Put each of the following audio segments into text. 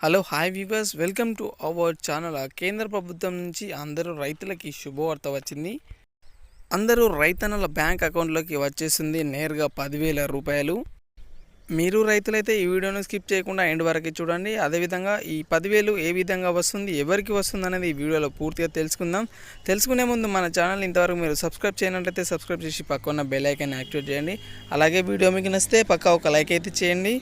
Hello hi weavers welcome to our channel కేంద్ర ప్రభుత్వం నుంచి అందరూ రైతులకి శుభవార్త వచ్చింది. అందరూ రైతన్నల బ్యాంక్ అకౌంట్లోకి వచ్చేసింది నేరుగా పదివేల రూపాయలు. మీరు రైతులైతే ఈ వీడియోను స్కిప్ చేయకుండా ఎండ్ వరకు చూడండి. అదేవిధంగా ఈ పదివేలు ఏ విధంగా వస్తుంది ఎవరికి వస్తుంది అనేది ఈ వీడియోలో పూర్తిగా తెలుసుకుందాం. తెలుసుకునే ముందు మన ఛానల్ ఇంతవరకు మీరు సబ్స్క్రైబ్ చేయనట్లయితే సబ్స్క్రైబ్ చేసి పక్కన బెల్ ఐకాన్ యాక్టివేట్ చేయండి. అలాగే వీడియో మీకు నచ్చితే పక్క ఒక లైక్ అయితే చేయండి.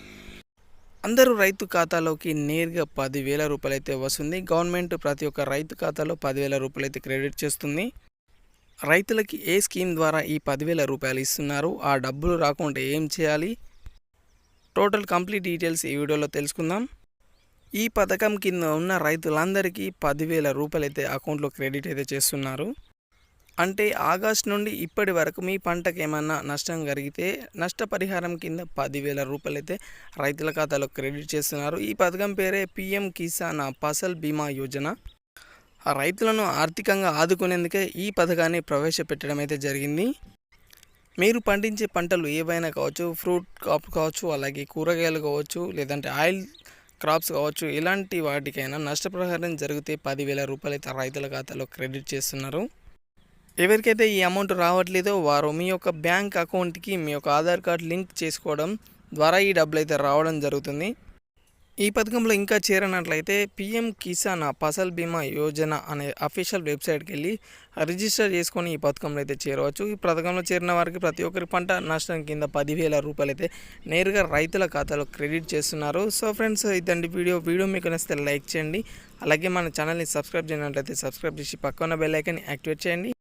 అందరూ రైతు ఖాతాలోకి నేరుగా పదివేల రూపాయలు అయితే వస్తుంది. గవర్నమెంట్ ప్రతి ఒక్క రైతు ఖాతాలో పదివేల రూపాయలు అయితే క్రెడిట్ చేస్తుంది. రైతులకి ఏ స్కీమ్ ద్వారా ఈ పదివేల రూపాయలు ఇస్తున్నారు? ఆ డబ్బులు రాకుండా ఏం చేయాలి? టోటల్ కంప్లీట్ డీటెయిల్స్ ఈ వీడియోలో తెలుసుకుందాం. ఈ పథకం కింద ఉన్న రైతులందరికీ పదివేల రూపాయలు అయితే అకౌంట్లో క్రెడిట్ అయితే చేస్తున్నారు. అంటే ఆగస్ట్ నుండి ఇప్పటి వరకు మీ పంటకు ఏమన్నా నష్టం జరిగితే నష్టపరిహారం కింద పదివేల రూపాయలు అయితే రైతుల ఖాతాలో క్రెడిట్ చేస్తున్నారు. ఈ పథకం పేరే పిఎం కిసాన్ ఫసల్ బీమా యోజన. ఆ రైతులను ఆర్థికంగా ఆదుకునేందుకే ఈ పథకాన్ని ప్రవేశపెట్టడం అయితే జరిగింది. మీరు పండించే పంటలు ఏవైనా కావచ్చు ఫ్రూట్ క్రాప్ కావచ్చు అలాగే కూరగాయలు కావచ్చు లేదంటే ఆయిల్ క్రాప్స్ కావచ్చు ఇలాంటి వాటికైనా నష్టపరిహారం జరిగితే పదివేల రూపాయలు అయితే రైతుల ఖాతాలో క్రెడిట్ చేస్తున్నారు. ఎవరికైతే ఈ అమౌంట్ రావట్లేదో వారు మీ యొక్క బ్యాంక్ అకౌంట్కి మీ యొక్క ఆధార్ కార్డ్ లింక్ చేసుకోవడం ద్వారా ఈ డబ్బులు అయితే రావడం జరుగుతుంది. ఈ పథకంలో ఇంకా చేరనట్లయితే పిఎం కిసాన్ ఫసల్ బీమా యోజన అనే అఫీషియల్ వెబ్సైట్కి వెళ్ళి రిజిస్టర్ చేసుకొని ఈ పథకంలో అయితే చేరవచ్చు. ఈ పథకంలో చేరిన వారికి ప్రతి ఒక్కరి పంట నష్టం కింద పదివేల రూపాయలు అయితే నేరుగా రైతుల ఖాతాలో క్రెడిట్ చేస్తున్నారు. సో ఫ్రెండ్స్ ఇదండి వీడియో. వీడియో మీకు నచ్చితే లైక్ చేయండి. అలాగే మన ఛానల్ని సబ్స్క్రైబ్ చేయనట్లయితే సబ్స్క్రైబ్ చేసి పక్కన బెల్ యాక్టివేట్ చేయండి.